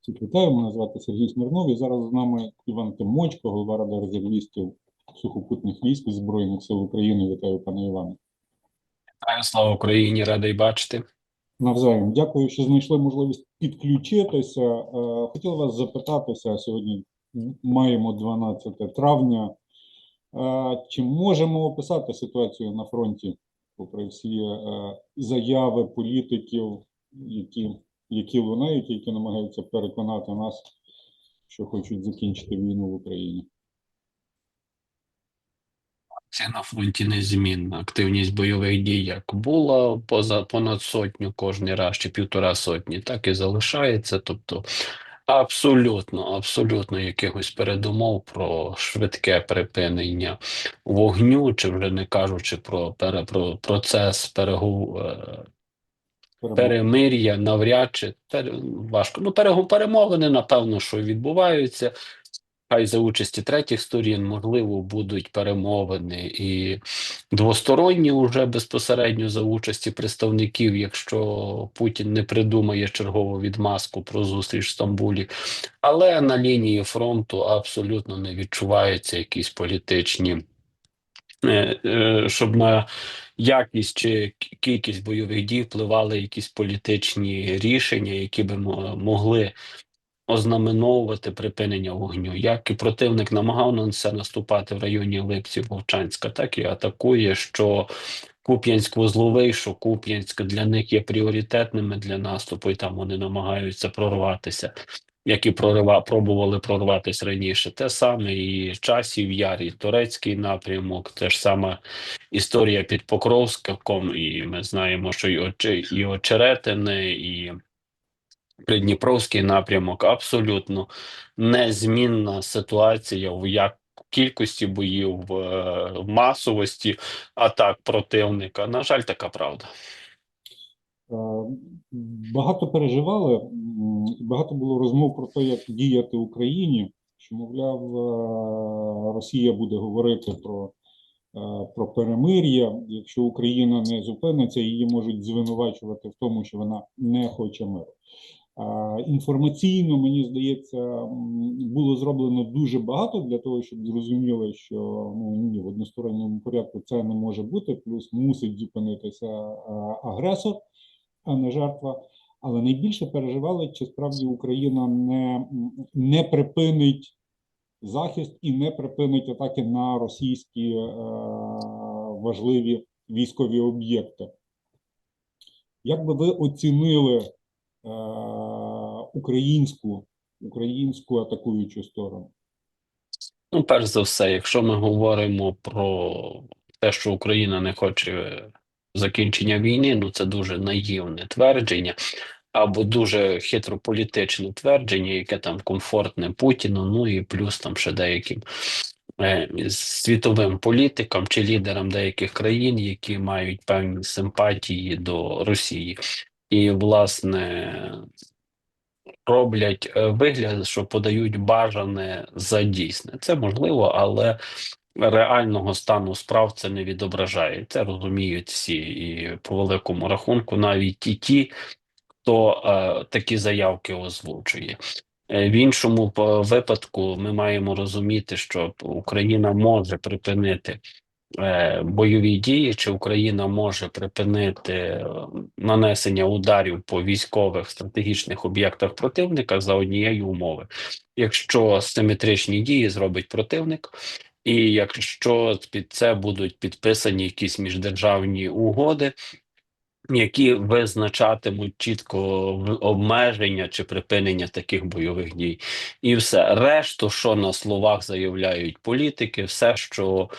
Всіх вітаю, мене звати Сергій Смірнов і зараз з нами Іван Тимочко, голова Ради резервістів сухопутних військ Збройних сил України. Вітаю, пане Іване. Вітаю, слава Україні, радий бачити. Навзаєм, дякую, що знайшли можливість підключитися. Е, Хотів вас запитатися сьогодні. Маємо 12 травня. Е, Чи можемо описати ситуацію на фронті, попри всі е, заяви політиків, які, які лунають, які намагаються переконати нас, що хочуть закінчити війну в Україні? Це на фронті незмінна. Активність бойових дій як була поза понад сотню кожний раз чи півтора сотні, так і залишається. Тобто абсолютно, абсолютно якихось передумов про швидке припинення вогню, чи вже не кажучи про, про процес перегу, е, перемир'я навряд чи пере, важко. Ну, перемовини, напевно, що відбуваються. Хай за участі третіх сторін, можливо, будуть перемовини і двосторонні уже безпосередньо за участі представників, якщо Путін не придумає чергову відмазку про зустріч в Стамбулі. Але на лінії фронту абсолютно не відчуваються якісь політичні, е, е, щоб на якість чи кількість бойових дій впливали якісь політичні рішення, які би могли ознаменовувати припинення вогню. Як і противник намагав на це наступати в районі Липців Вовчанська, так і атакує, що Куп'янськ-Вузловий, що Куп'янськ для них є пріоритетними для наступу, і там вони намагаються прорватися. Як і прорива, пробували прорватися раніше, те саме і часів яр, і турецький напрямок, те ж сама історія під Покровськом, і ми знаємо, що і, Оче- і Очеретине, і Придніпровський напрямок абсолютно незмінна ситуація в як кількості боїв, в масовості атак противника. На жаль, така правда. Е, Багато переживали, багато було розмов про те, як діяти Україні, що, мовляв, е, Росія буде говорити про, е, про перемир'я. Якщо Україна не зупиниться, її можуть звинувачувати в тому, що вона не хоче миру. Інформаційно, мені здається, було зроблено дуже багато для того, щоб зрозуміли, що ну ні, в односторонньому порядку це не може бути. Плюс мусить зупинитися е, агресор а не жертва. Але найбільше переживали, чи справді Україна не, не припинить захист і не припинить атаки на російські е, важливі військові об'єкти. Як би ви оцінили е, українську, українську атакуючу сторону? Ну, перш за все, якщо ми говоримо про те, що Україна не хоче закінчення війни, ну це дуже наївне твердження. Або дуже хитрополітичне твердження, яке там комфортне Путіну, ну і плюс там ще деяким е, світовим політикам чи лідерам деяких країн, які мають певні симпатії до Росії. І, власне, роблять е, вигляд, що подають бажане за дійсне. Це можливо, але реального стану справ це не відображає. Це розуміють всі, і по великому рахунку, навіть і ті, хто е, такі заявки озвучує. Е, В іншому випадку ми маємо розуміти, що Україна може припинити е, бойові дії, чи Україна може припинити е, нанесення ударів по військових стратегічних об'єктах противника за однієї умови, якщо симетричні дії зробить противник. І якщо під це будуть підписані якісь міждержавні угоди, які визначатимуть чітко обмеження чи припинення таких бойових дій, і все решту, що на словах заявляють політики, все, що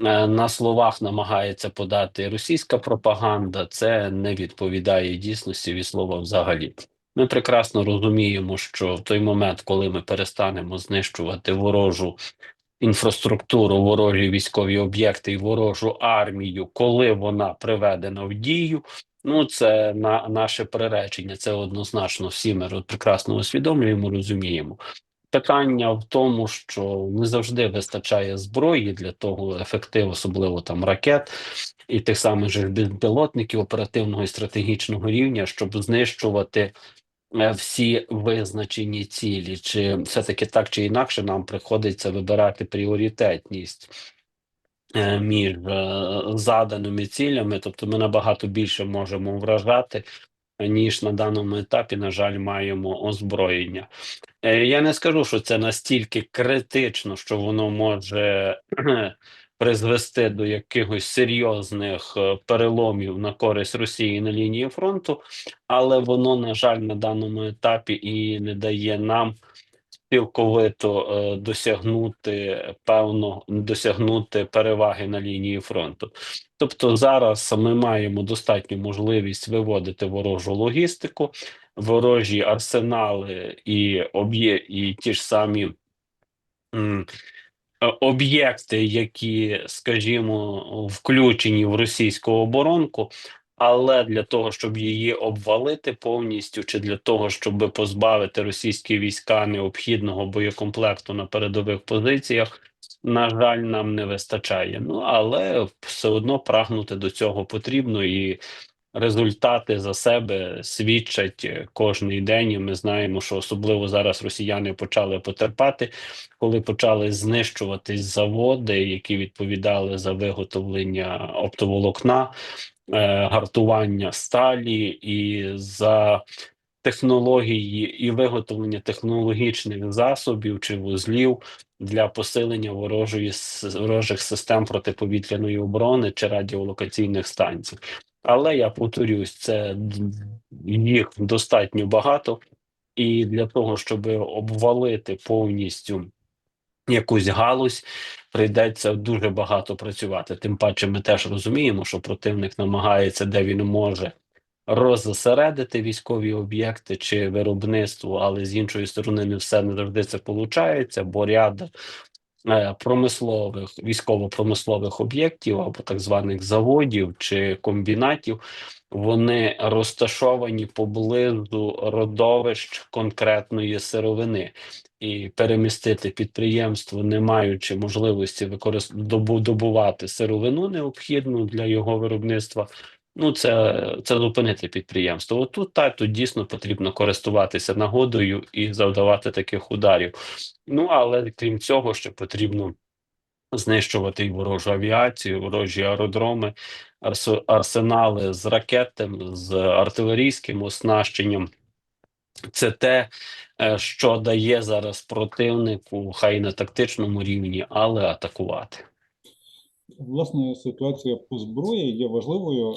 е, на словах намагається подати російська пропаганда, це не відповідає дійсності від слова взагалі. Ми прекрасно розуміємо, що в той момент, коли ми перестанемо знищувати ворожу інфраструктуру, ворожі військові об'єкти і ворожу армію, коли вона приведена в дію. Ну, це на наше приречення. Це однозначно всі ми прекрасно усвідомлюємо, розуміємо. Питання в тому, що не завжди вистачає зброї для того ефективу, особливо там ракет і тих самих же безпілотників оперативного і стратегічного рівня, щоб знищувати всі визначені цілі, чи все-таки так чи інакше нам приходиться вибирати пріоритетність е, між е, заданими цілями, тобто ми набагато більше можемо вражати, ніж на даному етапі, на жаль, маємо озброєння. Е, Я не скажу, що це настільки критично, що воно може призвести до якихось серйозних е, переломів на користь Росії на лінії фронту, але воно, на жаль, на даному етапі і не дає нам цілковито е, досягнути певно досягнути переваги на лінії фронту. Тобто зараз ми маємо достатню можливість виводити ворожу логістику, ворожі арсенали і об'є, і ті ж самі об'єкти, які, скажімо, включені в російську оборонку. Але для того, щоб її обвалити повністю, чи для того, щоб позбавити російські війська необхідного боєкомплекту на передових позиціях, на жаль, нам не вистачає. Ну але все одно прагнути до цього потрібно, і результати за себе свідчать е, кожний день. І ми знаємо, що особливо зараз росіяни почали потерпати, коли почали знищуватись заводи, які відповідали за виготовлення оптоволокна е, гартування сталі і за технології і виготовлення технологічних засобів чи вузлів для посилення ворожої ворожих систем протиповітряної оборони чи радіолокаційних станцій. Але я повторюсь, це їх достатньо багато, і для того, щоб обвалити повністю якусь галузь, прийдеться дуже багато працювати. Тим паче, ми теж розуміємо, що противник намагається, де він може роззасередити військові об'єкти чи виробництво, але з іншої сторони, не все не завжди це виходить, бо ряд промислових військово-промислових об'єктів або так званих заводів чи комбінатів. Вони розташовані поблизу родовищ конкретної сировини, і перемістити підприємство, не маючи можливості використ... добувати сировину необхідну для його виробництва. Ну, це, це зупинити підприємство. Отут так тут дійсно потрібно користуватися нагодою і завдавати таких ударів. Ну але крім цього, ще потрібно знищувати і ворожу авіацію, ворожі аеродроми, арсенали з ракетами, з артилерійським оснащенням. Це те, е, що дає зараз противнику, хай на тактичному рівні, але атакувати. Власне, ситуація по зброї є важливою, е,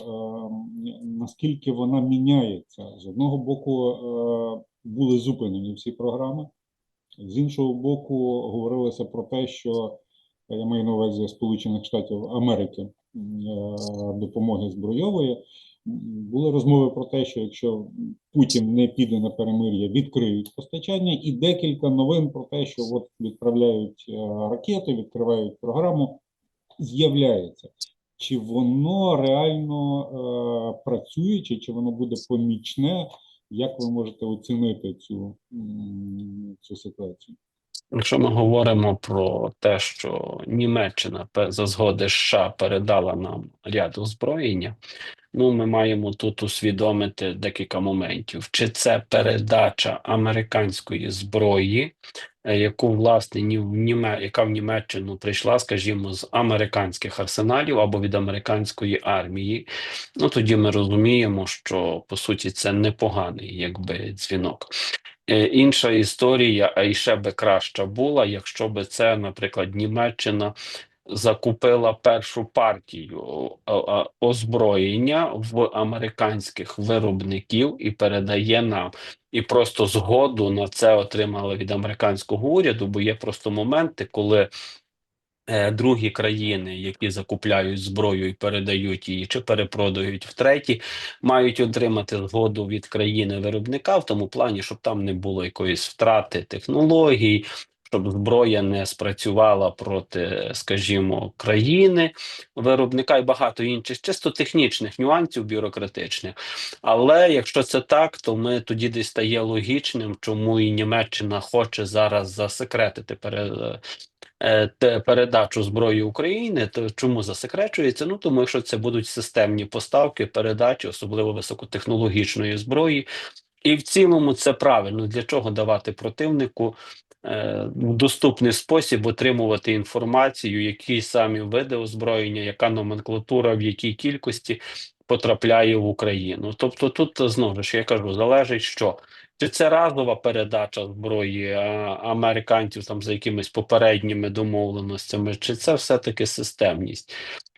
наскільки вона міняється. З одного боку, е, були зупинені всі програми, з іншого боку, говорилося про те, що я маю на увазі Сполучених Штатів Америки е, допомоги збройової. Були розмови про те, що якщо Путін не піде на перемир'я, відкриють постачання, і декілька новин про те, що от відправляють ракети, відкривають програму з'являється. Чи воно реально е, працює, чи, чи воно буде помічне? Як ви можете оцінити цю, цю ситуацію? Якщо ми говоримо про те, що Німеччина за згоди США передала нам ряд озброєння, ну ми маємо тут усвідомити декілька моментів: чи це передача американської зброї, е, яку власне Німе, яка в Німеччину прийшла, скажімо, з американських арсеналів або від американської армії. Ну тоді ми розуміємо, що по суті це непоганий якби дзвінок. Е, Інша історія, а ще би краща була, якщо би це, наприклад, Німеччина закупила першу партію а, а, озброєння в американських виробників і передає нам. І просто згоду на це отримали від американського уряду, бо є просто моменти, коли е, другі країни, які закупляють зброю і передають її, чи перепродають втреті, мають отримати згоду від країни виробника в тому плані, щоб там не було якоїсь втрати технологій. Щоб зброя не спрацювала проти, скажімо, країни виробника і багато інших чисто технічних нюансів бюрократичних. Але якщо це так, то ми тоді десь стає логічним, чому і Німеччина хоче зараз засекретити пере, е, передачу зброї України. То чому засекречується? Ну тому що це будуть системні поставки, передачі, особливо високотехнологічної зброї. І в цілому це правильно. Для чого давати противнику е, в доступний спосіб отримувати інформацію, які самі види озброєння, яка номенклатура, в якій кількості потрапляє в Україну. Тобто, тут знову ж я кажу, залежить що. Чи це разова передача зброї американців там за якимись попередніми домовленостями, чи це все-таки системність?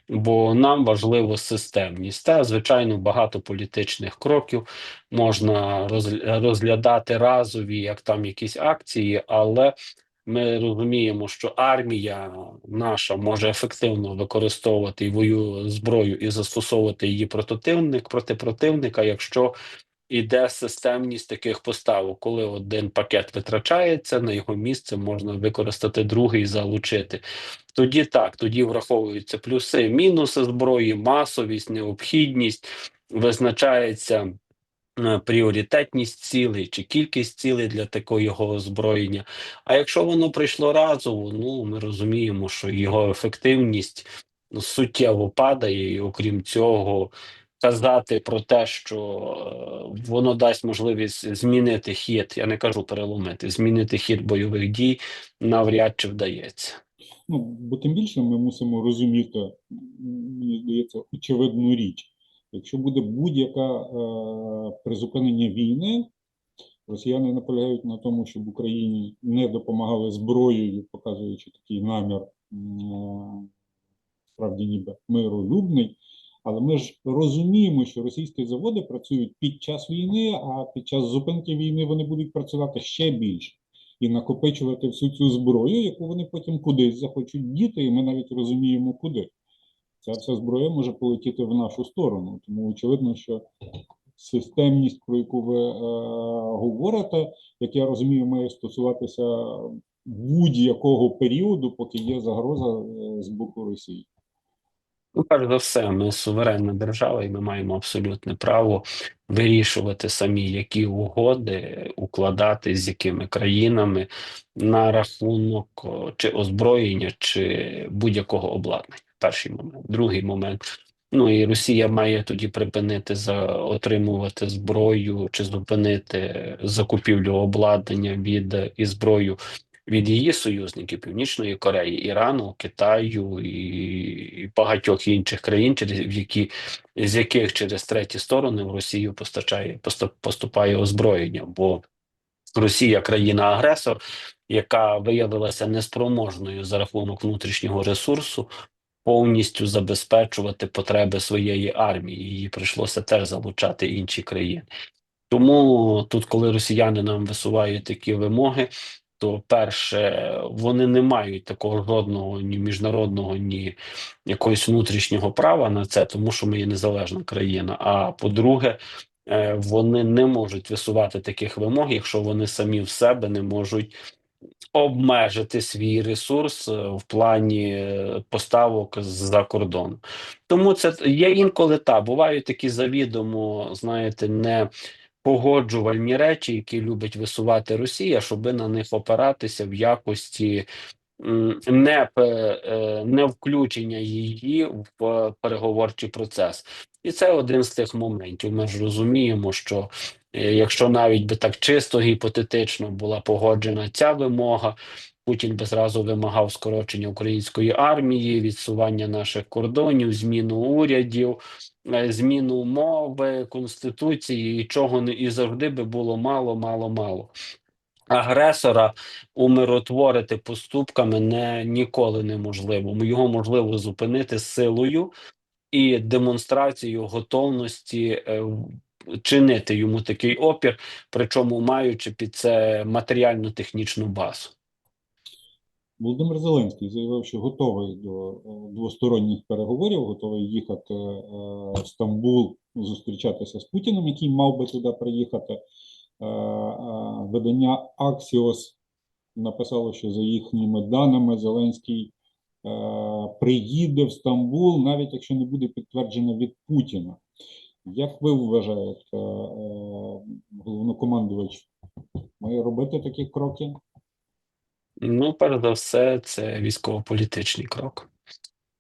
Бо нам важливо системність. Та звичайно, багато політичних кроків можна розгля- розглядати разові, як там якісь акції, але ми розуміємо, що армія наша може ефективно використовувати і вою зброю і застосовувати її противник проти противника, якщо іде системність таких поставок, коли один пакет витрачається, на його місце можна використати другий і залучити. Тоді так, тоді враховуються плюси, мінуси зброї, масовість, необхідність, визначається е, пріоритетність цілей чи кількість цілей для такого озброєння. А якщо воно прийшло разово, ну ми розуміємо, що його ефективність суттєво падає, і окрім цього, казати про те, що е, воно дасть можливість змінити хід, я не кажу переломити, змінити хід бойових дій навряд чи вдається. Ну, бо тим більше ми мусимо розуміти, мені здається, очевидну річ. Якщо буде будь-яка е, призупинення війни, росіяни наполягають на тому, щоб Україні не допомагали зброєю, показуючи такий намір е, справді ніби миролюбний. Але ми ж розуміємо, що російські заводи працюють під час війни, а під час зупинки війни вони будуть працювати ще більше і накопичувати всю цю зброю, яку вони потім кудись захочуть діти, і ми навіть розуміємо, куди. Ця вся зброя може полетіти в нашу сторону. Тому очевидно, що системність, про яку ви е, говорите, як я розумію, має стосуватися будь-якого періоду, поки є загроза е, з боку Росії. Ну, перш за все, ми суверенна держава, і ми маємо абсолютне право вирішувати самі, які угоди укладати з якими країнами на рахунок чи озброєння, чи будь-якого обладнання. Перший момент. Другий момент. Ну і Росія має тоді припинити за отримувати зброю чи зупинити закупівлю обладнання від е, і зброю від її союзників Північної Кореї, Ірану, Китаю і, багатьох інших країн, через які з яких через треті сторони в Росію постачає поступає озброєння, бо Росія країна-агресор, яка виявилася неспроможною за рахунок внутрішнього ресурсу. Повністю забезпечувати потреби своєї армії, її прийшлося теж залучати інші країни. Тому тут, коли росіяни нам висувають такі вимоги, то перше, вони не мають такого жодного ні міжнародного, ні якогось внутрішнього права на це, тому що ми є незалежна країна. А по-друге, е, вони не можуть висувати таких вимог, якщо вони самі в себе не можуть обмежити свій ресурс е, в плані е, поставок з-за кордону. Тому це є інколи та бувають такі завідомо, знаєте, не погоджувальні речі, які любить висувати Росія, щоби на них опиратися в якості не, е, не включення її в переговорчий процес. І це один з тих моментів. Ми ж розуміємо, що е, якщо навіть би так чисто гіпотетично була погоджена ця вимога. Путін би зразу вимагав скорочення української армії, відсування наших кордонів, зміну урядів, е, зміну мови, конституції, і чого не і завжди би було мало, мало, мало. Агресора умиротворити поступками не ніколи неможливо. Його можливо зупинити силою і демонстрацією готовності е, чинити йому такий опір, причому маючи під це матеріально-технічну базу. Володимир Зеленський заявив, що готовий до е, двосторонніх переговорів, готовий їхати е, в Стамбул, зустрічатися з Путіним, який мав би туди приїхати. Е, Видання Axios написало, що за їхніми даними Зеленський приїде в Стамбул, навіть якщо не буде підтверджено від Путіна. Як ви вважаєте, головнокомандувач має робити такі кроки? Ну, перш за все, це військово-політичний крок.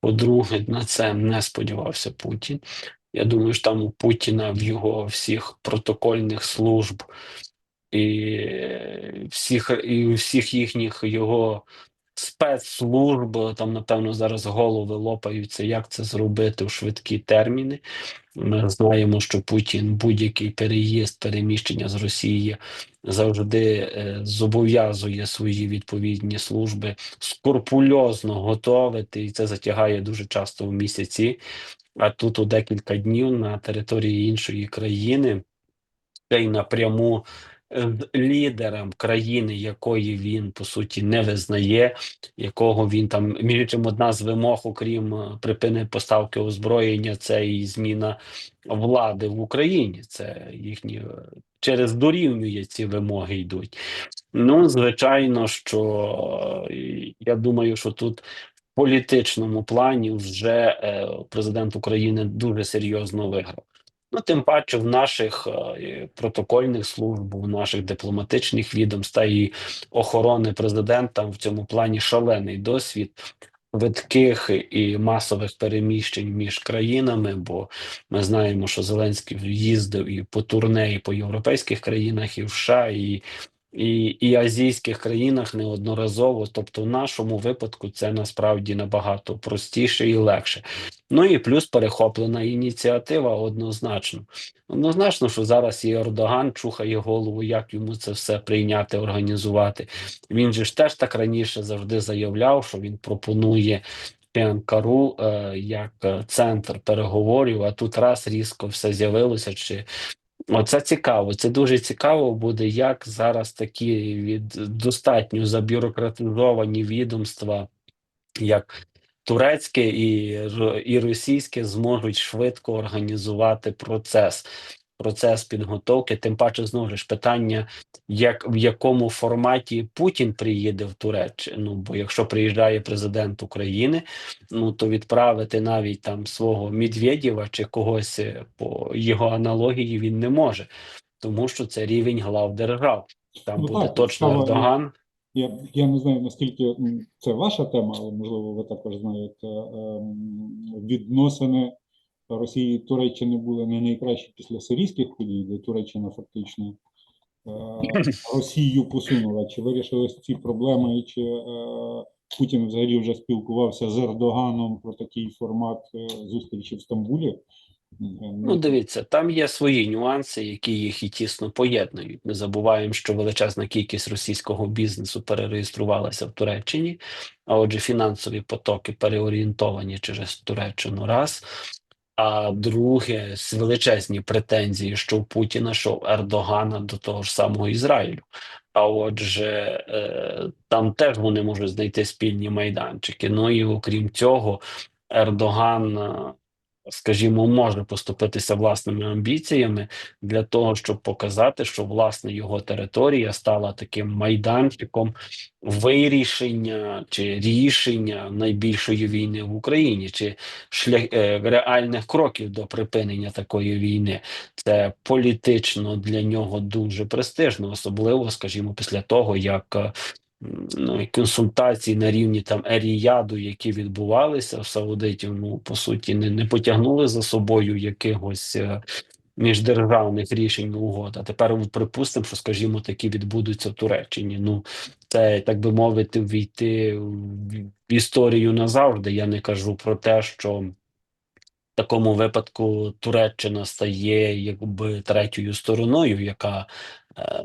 По-друге, на це не сподівався Путін. Я думаю, що там у Путіна в його всіх протокольних служб і всіх і всіх їхніх його спецслужб там, напевно, зараз голови лопаються, як це зробити у швидкі терміни. Ми знаємо, що Путін будь-який переїзд, переміщення з Росії завжди е, зобов'язує свої відповідні служби скрупульозно готовити, і це затягає дуже часто в місяці. А тут у декілька днів на території іншої країни, та й напряму з лідером країни, якої він по суті не визнає, якого він там між одна з вимог, окрім е, припини поставки озброєння, це і зміна влади в Україні. Це їхні е, через дорівнює ці вимоги йдуть. Ну, звичайно, що е, я думаю, що тут політичному плані вже президент України дуже серйозно виграв. Ну, тим паче, в наших е, протокольних служб, в наших дипломатичних відомств та і охорони президента в цьому плані шалений досвід швидких і масових переміщень між країнами. Бо ми знаємо, що Зеленський їздив і по турне, і по європейських країнах, і в США, і, і, і азійських країнах неодноразово. Тобто, в нашому випадку це насправді набагато простіше і легше. Ну і плюс перехоплена ініціатива однозначно. Однозначно, що зараз і Ердоган чухає голову, як йому це все прийняти, організувати. Він же ж теж так раніше завжди заявляв, що він пропонує Анкару е, як е, центр переговорів, а тут раз різко все з'явилося. Чи Оце цікаво. Це дуже цікаво буде, як зараз такі від достатньо забюрократизовані відомства, як турецьке і, і російське, зможуть швидко організувати процес. Процес підготовки, тим паче знову ж питання, як в якому форматі Путін приїде в Туреччину. Бо якщо приїжджає президент України, ну то відправити навіть там свого Медведєва чи когось е, по його аналогії він не може, тому що це рівень глав держав. Там Ну буде так, точно справа- Ердоган. Я, я не знаю, наскільки це ваша тема, але можливо ви також знаєте. ем, Відносини Росії і Туреччини були не найкращі після сирійських подій, де Туреччина фактично е, Росію посунула. Чи вирішились ці проблеми, і чи е, Путін взагалі вже спілкувався з Ердоганом про такий формат е, зустрічі в Стамбулі? Ну, дивіться, там є свої нюанси, які їх і тісно поєднують. Не забуваємо, що величезна кількість російського бізнесу перереєструвалася в Туреччині, а отже, фінансові потоки переорієнтовані через Туреччину раз. А друге, величезні претензії, що у Путіна, що у Ердогана до того ж самого Ізраїлю. А отже, е, там теж вони можуть знайти спільні майданчики. Ну і окрім цього, Ердоган, е, скажімо, може поступитися власними амбіціями для того, щоб показати, що власне його територія стала таким майданчиком вирішення чи рішення найбільшої війни в Україні, чи шлях е, реальних кроків до припинення такої війни. Це політично для нього дуже престижно, особливо, скажімо, після того, як е, ну, консультації на рівні там Еріяду, які відбувалися в Саудитів, ну по суті, не, не потягнули за собою якихось. е, Міждержавних рішень угод. А тепер припустимо, що, скажімо, такі відбудуться в Туреччині. Ну, це, так би мовити, війти в історію назавжди. Я не кажу про те, що в такому випадку Туреччина стає якби третьою стороною, яка е,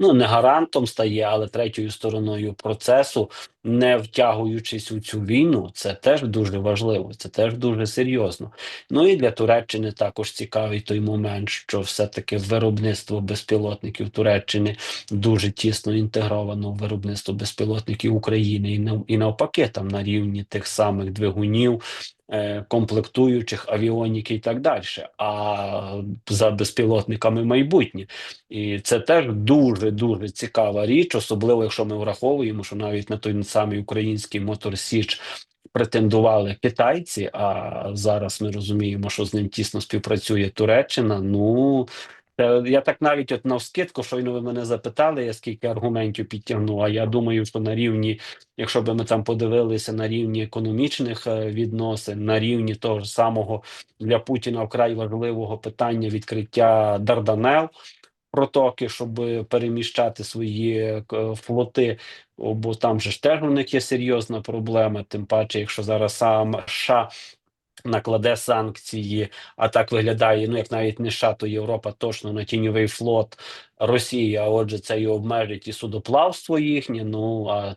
ну не гарантом стає, але третьою стороною процесу, не втягуючись у цю війну. Це теж дуже важливо, це теж дуже серйозно. Ну і для Туреччини також цікавий той момент, що все-таки виробництво безпілотників Туреччини дуже тісно інтегровано в виробництво безпілотників України і навпаки, там на рівні тих самих двигунів, е, комплектуючих, авіоніки і так далі. А за безпілотниками майбутнє. І це теж дуже дуже цікава річ, особливо якщо ми враховуємо, що навіть на той самий український мотор Січ претендували китайці, а зараз ми розуміємо, що з ним тісно співпрацює Туреччина. Ну Це я так навіть от навскидку, щойно ви мене запитали, я скільки аргументів підтягнув. А я думаю, що на рівні, якщо би ми там подивилися на рівні економічних е, відносин, на рівні того ж самого для Путіна вкрай важливого питання відкриття Дарданел протоки, щоб переміщати свої е, флоти, бо там же ж теж у них є серйозна проблема. Тим паче, якщо зараз сам США накладе санкції, а так виглядає, ну як навіть не США, то Європа точно на тіньовий флот Росії, а отже, це і обмежить і судоплавство їхнє. Ну а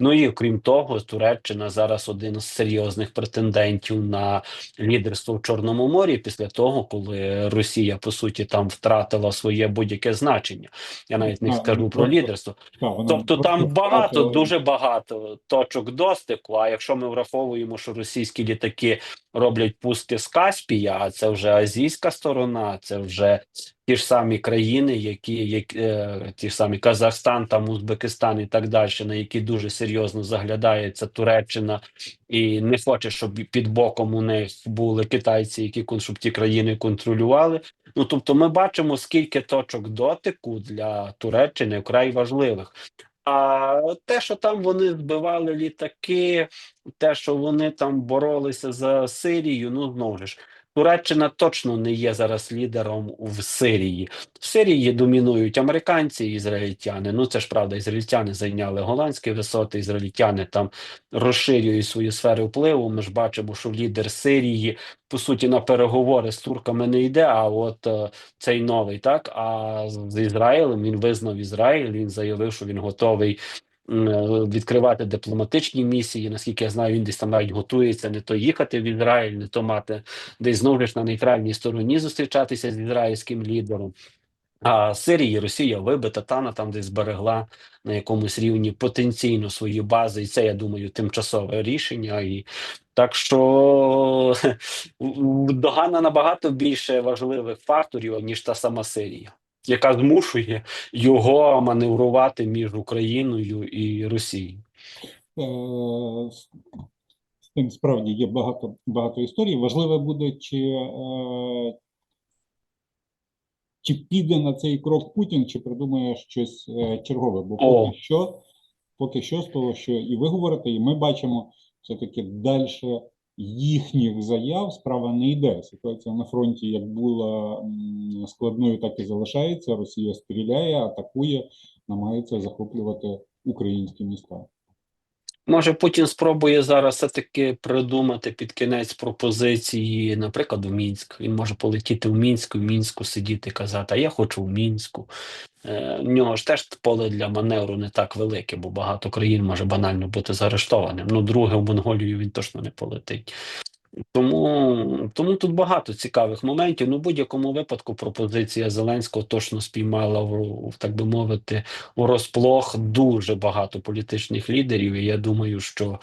Ну і крім того, Туреччина зараз один з серйозних претендентів на лідерство в Чорному морі після того, коли Росія по суті там втратила своє будь-яке значення. Я навіть не А, скажу ну, про лідерство. Тобто там багато, дуже багато точок достику. А якщо ми враховуємо, що російські літаки роблять пуски з Каспія, а це вже азійська сторона, це вже ті ж самі країни, які, які е, ті ж самі Казахстан, там Узбекистан і так далі, на які дуже серйозно заглядається Туреччина і не хоче, щоб під боком у них були китайці, які щоб ті країни контролювали. Ну тобто, ми бачимо, скільки точок дотику для Туреччини вкрай важливих. А те, що там вони збивали літаки, те, що вони там боролися за Сирію, ну знову ж. Туреччина точно не є зараз лідером в Сирії. В Сирії домінують американці і ізраїльтяни. Ну це ж правда, ізраїльтяни зайняли голландські висоти, ізраїльтяни там розширюють свої сфери впливу. Ми ж бачимо, що лідер Сирії по суті на переговори з турками не йде. А от е, цей новий, так а з Ізраїлем він визнав Ізраїль. Він заявив, що він готовий. Е, Відкривати дипломатичні місії, наскільки я знаю, він десь там навіть готується не то їхати в Ізраїль, не то мати десь знову ж на нейтральній стороні зустрічатися з ізраїльським лідером. А Сирії Росія вибита, Тана там десь зберегла на якомусь рівні потенційно свої бази, і це, я думаю, тимчасове рішення. І так що Догана набагато більше важливих факторів, ніж та сама Сирія, яка змушує його маневрувати між Україною і Росією. Е, з- тим справді є багато, багато історій. Важливе буде, чи, е, чи піде на цей крок Путін, чи придумає щось е, чергове. Бо О. поки що, поки що з того, що і ви говорите, і ми бачимо, все-таки далі їхніх заяв справа не йде. Ситуація на фронті як була складною, так і залишається. Росія стріляє, атакує, намагається захоплювати українські міста. Може, Путін спробує зараз все-таки придумати під кінець пропозиції, наприклад, у Мінськ. Він може полетіти в Мінськ, в Мінську сидіти і казати, а я хочу в Мінську. Е, в нього ж теж поле для маневру не так велике, бо багато країн може банально бути заарештованим. Ну, друге, в Монголію він точно не полетить. Тому, тому тут багато цікавих моментів. Ну, в будь-якому випадку пропозиція Зеленського точно спіймала в, так би мовити, у розплох дуже багато політичних лідерів. І я думаю, що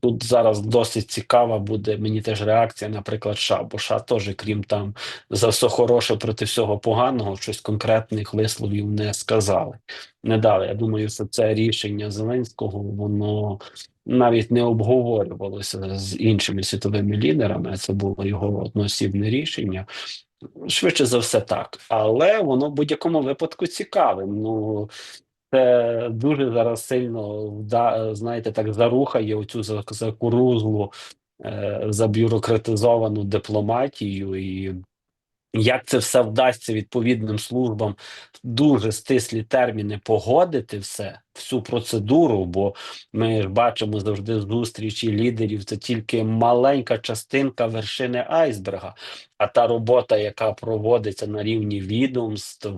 тут зараз досить цікава буде мені теж реакція, наприклад, США, бо США теж, крім там за все хороше проти всього поганого, щось конкретних висловів не сказали. Не дали. Я думаю, що це рішення Зеленського воно навіть не обговорювалося з іншими світовими лідерами. Це було його одноосібне рішення. Швидше за все, так, але воно в будь-якому випадку цікаве. Ну це дуже зараз сильно знаєте, так зарухає оцю за- закурузлу, е, забюрократизовану дипломатію і. Як це все вдасться відповідним службам дуже стислі терміни погодити все, всю процедуру? Бо ми бачимо завжди зустрічі лідерів. Це тільки маленька частинка вершини айсберга. А та робота, яка проводиться на рівні відомств,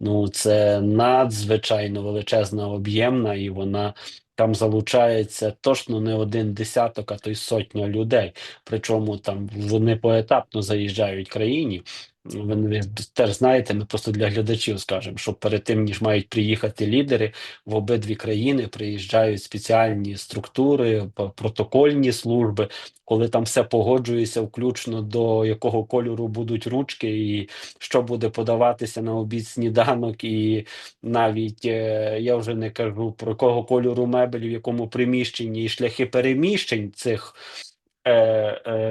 ну це надзвичайно величезна об'ємна, і вона там залучається точно не один десяток, а то й сотня людей. Причому там вони поетапно заїжджають країні. Ви ви теж знаєте, ми просто для глядачів скажемо, що перед тим ніж мають приїхати лідери в обидві країни, приїжджають спеціальні структури, протокольні служби, коли там все погоджується, включно до якого кольору будуть ручки, і що буде подаватися на обід сніданок, і навіть е, я вже не кажу про якого кольору мебель, в якому приміщенні і шляхи переміщень цих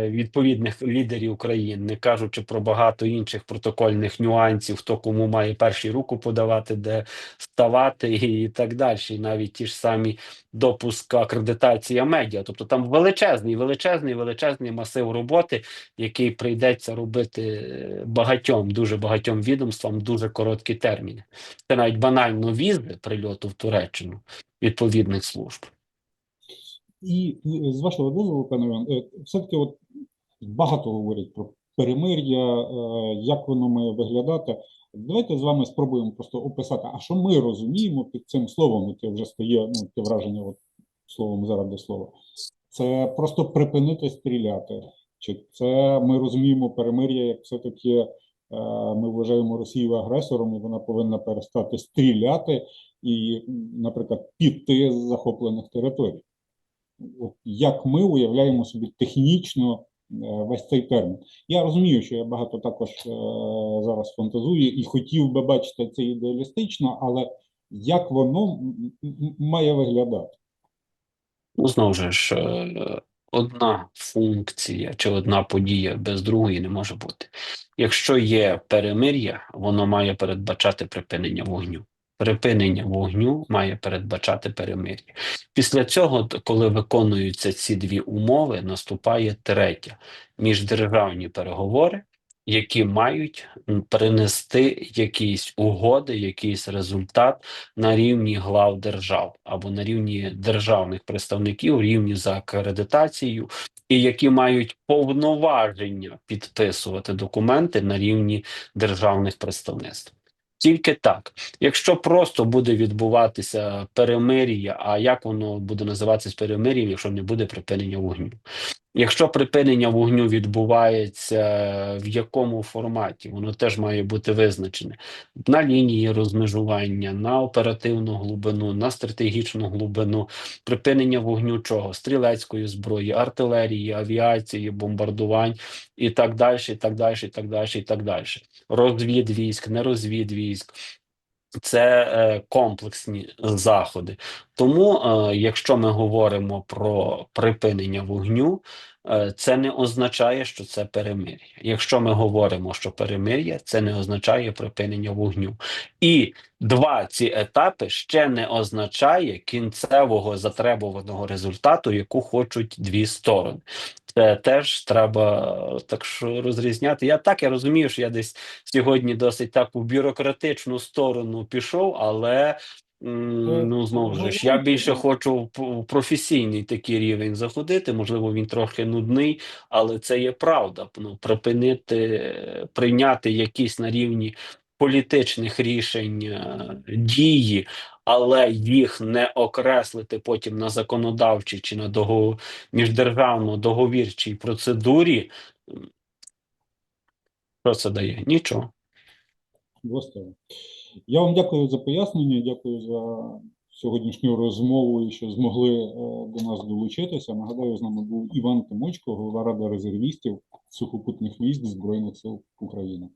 відповідних лідерів країн, не кажучи про багато інших протокольних нюансів, хто кому має перший руку подавати, де ставати, і так далі. Навіть ті ж самі допуск акредитація медіа. Тобто там величезний, величезний, величезний масив роботи, який прийдеться робити е, багатьом, дуже багатьом відомствам, дуже короткі терміни. Це навіть банально візи прильоту в Туреччину відповідних служб. І з вашого дозволу, пане Іван, е, все-таки от багато говорять про перемир'я, е, як воно має виглядати. Давайте з вами спробуємо просто описати, а що ми розуміємо під цим словом, яке вже стає, ну, таке враження, от словом заради слова. Це просто припинити стріляти. Чи це ми розуміємо перемир'я, як все-таки е, ми вважаємо Росію агресором, і вона повинна перестати стріляти і, наприклад, піти з захоплених територій? От як ми уявляємо собі технічно е, весь цей термін. Я розумію, що я багато також е, зараз фантазую і хотів би бачити це ідеалістично, але як воно має виглядати? Ну, знову ж, е, одна функція чи одна подія без другої не може бути. Якщо є перемир'я, воно має передбачати припинення вогню. Припинення вогню має передбачати перемир'я. Після цього, коли виконуються ці дві умови, наступає третя міждержавні переговори, які мають принести якісь угоди, якийсь результат на рівні глав держав або на рівні державних представників, рівні за акредитацією, і які мають повноваження підписувати документи на рівні державних представництв. Тільки так, якщо просто буде відбуватися перемир'я, а як воно буде називатися перемир'ям, якщо не буде припинення вогню? Якщо припинення вогню відбувається в якому форматі, воно теж має бути визначене на лінії розмежування, на оперативну глибину, на стратегічну глибину, припинення вогню чого? Стрілецької зброї, артилерії, авіації, бомбардувань і так далі, і так далі, і так далі, і так далі. Розвід військ, не розвід військ. Це е, комплексні заходи. Тому, е, якщо ми говоримо про припинення вогню, це не означає, що це перемир'я. Якщо ми говоримо, що перемир'я, це не означає припинення вогню. І два ці етапи ще не означає кінцевого затребуваного результату, яку хочуть дві сторони. Це теж треба е, так що розрізняти. Я так я розумію, що я десь сьогодні досить так у бюрократичну сторону пішов, але Е, ну знову ж я більше хочу в професійний такий рівень заходити. Можливо, він трохи нудний, але це є правда. Ну, припинити, прийняти якісь на рівні політичних рішень е, дії, але їх не окреслити потім на законодавчій чи на дого міждержавно договірчій процедурі. Що це дає? Нічого. Я вам дякую за пояснення, дякую за сьогоднішню розмову і що змогли е, до нас долучитися. Нагадаю, з нами був Іван Тимочко, голова Ради резервістів сухопутних військ Збройних сил України.